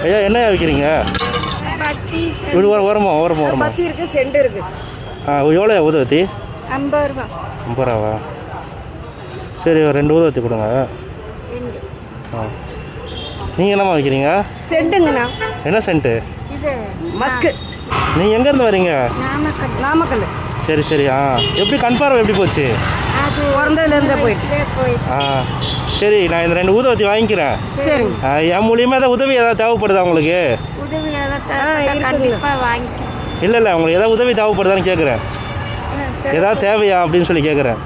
ஐயா என்ன விற்கிறீங்க பத்தி இப்படி ஓர ஓரமா ஓரமா ஓரமா. பத்தி இருக்கு செண்டு இருக்கு. ஆ எவ்வளோ ஊதுவத்தி ஐம்பது ரூபா. ஐம்பது ரூபாவா? சரி ஒரு ரெண்டு ஊதுவத்தி கொடுங்க. ஆ. நீங்கள் என்னம்மா விற்கிறீங்க செண்டுங்கண்ணா. என்ன சென்ட்டு இது மஸ்கு நீங்கள் எங்கேருந்து வரீங்க? நாமக்கல். நாமக்கல். சரி சரி. ஆ. எப்படி கன்ஃபார்ம் எப்படி போச்சு? பிறந்ததுலேருந்தே போயிட்டு ஆ. சரி நான் இந்த ரெண்டு ஊதுவத்தி வாங்கிக்கிறேன். ஆ, என் மூலியமாக ஏதாவது உதவி ஏதாவது தேவைப்படுதா உங்களுக்கு? உதவி இல்லை இல்லை. உங்களுக்கு ஏதாவது உதவி தேவைப்படுதான்னு கேட்குறேன் ஏதாவது தேவையா அப்படின்னு சொல்லி கேட்குறேன்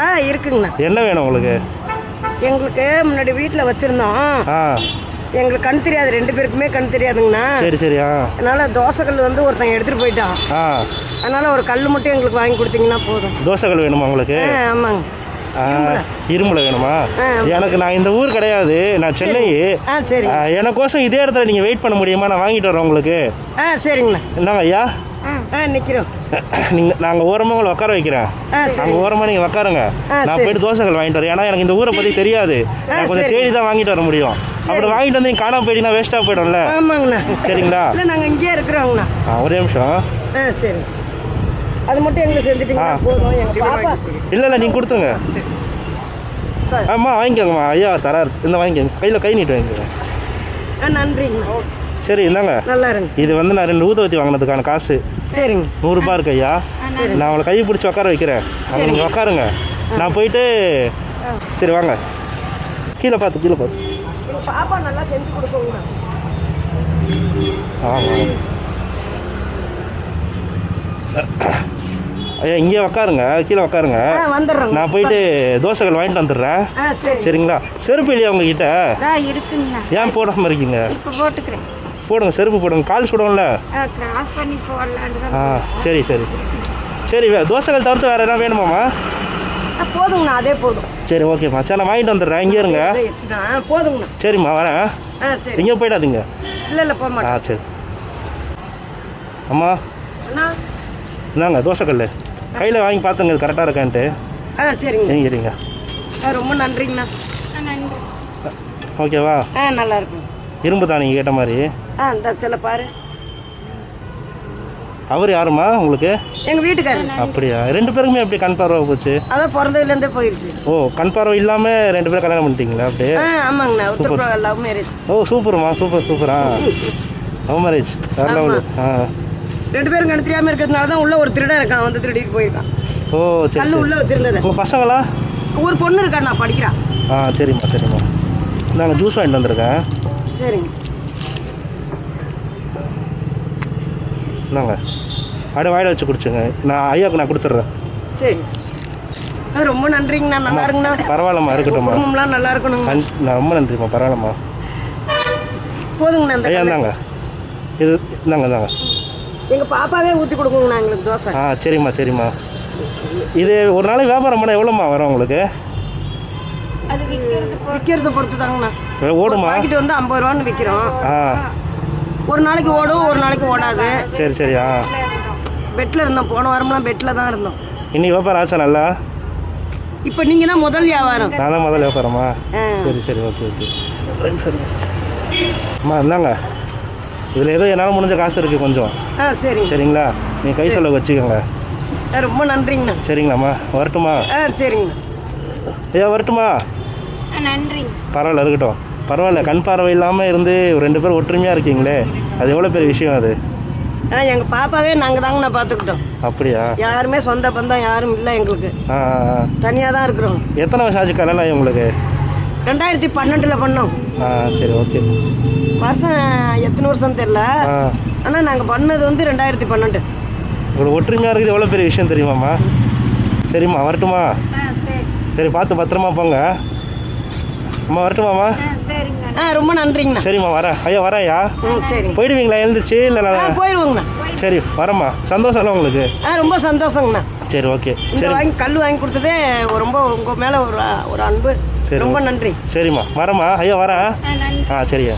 ஆ இருக்குங்கண்ணா என்ன வேணும் உங்களுக்கு? எங்களுக்கு முன்னாடி வீட்டில் வச்சுருந்தோம். ஆ. எங்களுக்கு கண் தெரியாது. ரெண்டு பேருக்குமே கண் தெரியாதுங்கண்ணா. சரி சரி. ஆ. அதனால தோசைக்கல் வந்து ஒருத்தன் எடுத்துகிட்டு போயிட்டான். ஆ. அதனால ஒரு கல் மட்டும் எங்களுக்கு வாங்கி கொடுத்தீங்கன்னா போதும். தோசைகள் வேணுமா உங்களுக்கு? ஆமாங்க. இரும்புல. வேணுமா. எனக்கு நான் இந்த ஊர் கிடையாது. நான் சென்னை எனக்கோசம் இதே இடத்துல நீங்கள் வெயிட் பண்ண முடியுமா? நான் வாங்கிட்டு வரேன் உங்களுக்கு. ஆ சரிங்கண்ணா. என்னங்க ஐயா? நிற்கிறோம் நீங்கள் நாங்கள் ஓரமாக உங்களை உட்கார வைக்கிறேன். அங்கே ஓரமாக நீங்கள் உட்காருங்க. நான். போயிட்டு தோசைகள் வாங்கிட்டு வரேன். ஏன்னா எனக்கு இந்த ஊரை பற்றி தெரியாது. நான் கொஞ்சம். தேடி தான் வாங்கிட்டு வர முடியும். அப்புறம் வாங்கிட்டு வந்து நீங்கள் காணாம போயிட்டீங்கன்னா வேஸ்ட்டாக போயிடும்ல. ஆமாங்கண்ணா. சரிங்களா? இல்லை நாங்கள் இங்கேயே இருக்கிறோங்கண்ணா. ஒரே நிமிஷம். ஆ சரி. அது மட்டும் எங்களுக்கு செஞ்சுட்டீங்கன்னா ஆ. போதும். எங்கள் பாப்பா இல்லை இல்லை நீங்கள் கொடுத்துங்க ஆமா வாங்கிக்கோங்கம்மா. ஐயா தரார் இந்த வாங்கிக்கோங்க. கையில் கை நீட்டு வாங்கிக்கோங்க. ஆ நன்றிங்கண்ணா சரி இந்தாங்க. நல்லா இருங்க. இது வந்து நான் ரெண்டு ஊதுவத்தி வாங்கினதுக்கான காசு. சரிங்க. நூறுரூபா இருக்கு ஐயா. நான் உங்களை கை பிடிச்சி உட்கார வைக்கிறேன். அங்கே நீங்கள் உட்காருங்க. நான் போயிட்டு சரி வாங்க. கீழே பார்த்து கீழே பார்த்து பாப்பா நல்லா செஞ்சு கொடுக்குங்கண்ணா ஆமாம் ஐயா இங்கே உட்காருங்க கீழே வந்துடுறோங்க. நான் போயிட்டு தோசைகள் வாங்கிட்டு வந்துடுறேன். சரிங்களா? செருப்பு இல்லையா உங்ககிட்ட? ஏன் போடாமல் இருக்கீங்க? போடுங்க செருப்பு போடுங்க. கால் சுடும்ல ஆ சரி சரி. சரி தோசைகள் தவிர்த்து வேறு என்ன வேணுமாம்மா? போதுங்கண்ணா அதே போதும். சரி ஓகேம்மா சரி நான் வாங்கிட்டு வந்துடுறேன். இங்கே இருங்க. போதுங்கண்ணா சரிம்மா வரேன். எங்கேயும் போயிடாதீங்க. இல்லை இல்லை போக ஆ சரி. அம்மா. இந்தாங்க தோசைக்கல் கையில் வாங்கி பார்த்துங்க இது கரெக்டாக இருக்கான்ட்டு. ஆ சரிங்க. எங்க இருங்க. ஆ ரொம்ப நன்றிங்கண்ணா. நன்றி. ஓகேவா ஆ நல்லா இருக்கும் இரும்பு தான் நீங்கள் கேட்ட மாதிரி? ஆ இந்த சில பாரு. அவர் யாருமா உங்களுக்கு? எங்கள் வீட்டுக்காரர். அப்படியா? ரெண்டு பேருக்குமே எப்படி கண் பார்வை போச்சு? அதான் பிறந்ததுலேருந்தே போயிடுச்சு ஓ கண் பார்வை இல்லாமல் ரெண்டு பேரும் கல்யாணம் பண்ணிட்டீங்களா அப்படியே? ஆ ஆமாங்கண்ணா. உத்தரப்பிரதேச லவ் மேரேஜ் ஓ சூப்பர்மா சூப்பர் சூப்பரா லவ் மேரேஜ் வேற லெவலு ஆ. ரெண்டு பேரும் கணக்கு தெரியாமல் இருக்கிறதுனால தான் உள்ள ஒரு திருடன் இருக்கான். வந்து திருடிட்டு போயிருக்கான். ஓ சரி கல் உள்ள வச்சிருந்தது. உங்கள் பசங்களா? ஒரு பொண்ணு இருக்கா நான் படிக்கிறான். ஆ சரிம்மா சரிம்மா. நாங்கள் ஜூஸ் வாங்கிட்டு வந்திருக்கேன். சரிங்க. இந்தாங்க. அப்படியே வாயில வச்சு குடிச்சுங்க. நான் ஐயாவுக்கு நான் கொடுத்துட்றேன். சரி. ரொம்ப நன்றிங்கண்ணா நல்லா இருங்கண்ணா பரவாயில்லம்மா இருக்கட்டும்மா. நல்லா இருக்கணுங்க ரொம்ப நன்றிம்மா பரவாயில்லம்மா. போதுங்கண்ணா ஐயா இந்தாங்க. இது இந்தாங்க இந்தாங்க. எங்கள் பாப்பாவே ஊற்றி கொடுக்குங்கண்ணா எங்களுக்கு தோசை. ஆ சரிம்மா சரிம்மா. இது ஒரு நாளைக்கு வியாபாரம் பண்ண எவ்வளோம்மா வரும் உங்களுக்கு? அது விற்கிறது பொறுத்து. தாங்கண்ணா ஓடுமா? பாக்கெட் வந்து ஐம்பது ரூபான்னு விற்கிறோம் ஆ. ஒரு நாளைக்கு ஓடும் ஒரு நாளைக்கு ஓடாது. சரி சரி ஆ. பெட்டில் இருந்தோம் போன வாரம்லாம் பெட்டில் தான் இருந்தோம். இன்னைக்கு வியாபாரம் ஆச்சா நல்லா? இப்போ நீங்கள் தான் முதல் வியாபாரம். நான் தான் முதல்ல வியாபாரமா? ஆ. சரி சரி ஓகே ஓகே. அம்மா இந்தாங்க. இதில் ஏதோ என்னால் முடிஞ்ச காசு இருக்குது கொஞ்சம். ஆ சரிங்க சரிங்களா? நீங்கள் கை செலவு வச்சுக்கோங்க. ரொம்ப நன்றிங்கண்ணா. சரிங்களாம்மா. வரட்டுமா? ஆ சரிங்கண்ணா. ஐயா வரட்டுமா? நன்றிங்க பரவாயில்ல இருக்கட்டும். பரவாயில்ல கண் பார்வை இல்லாமல் இருந்து ஒரு ரெண்டு பேரும் ஒற்றுமையாக இருக்கீங்களே. அது எவ்வளோ பெரிய விஷயம் அது? ஆ எங்கள் பாப்பாவே நாங்கள் தாங்கண்ணா பார்த்துக்கிட்டோம் அப்படியா? யாருமே சொந்த பந்தம் யாரும் இல்லை எங்களுக்கு. ஆ. தனியாக தான் இருக்கிறோம். எத்தனை வருஷம் ஆச்சு கல்யாணம் ஆகி உங்களுக்கு? ரெண்டாயிரத்தி பன்னெண்டில் பண்ணோம். ஆ சரி ஓகே வருஷம் எத்தனை வருஷம் தெரில ஆ. ஆனால் நாங்கள் பண்ணது வந்து ரெண்டாயிரத்தி பன்னெண்டு. இவ்வளோ ஒற்றுமையாக இருக்குது எவ்வளோ பெரிய விஷயம் தெரியுமாம்மா? சரிம்மா வரட்டுமா சரி. சரி பார்த்து பத்திரமா போங்க. அம்மா வரட்டுமாம்மா? சரிங்க ஆ ரொம்ப நன்றிங்கண்ணா. சரிம்மா வரேன். ஐயா வரேன் ஐயா ம் சரிங்க போயிடுவீங்களா எழுந்துச்சு இல்லை ஆ நான் போயிடுவோங்கண்ணா சரி வரேம்மா. சந்தோஷம்ல உங்களுக்கு? ஆ ரொம்ப சந்தோஷங்கண்ணா. சரி ஓகே சரி. வாங்கி கல் வாங்கி கொடுத்ததே ரொம்ப உங்கள் மேலே ஒரு ஒரு அன்பு. சரி. ரொம்ப நன்றி. சரிம்மா. வரேம்மா. ஐயா வரேன். ஆ சரியா.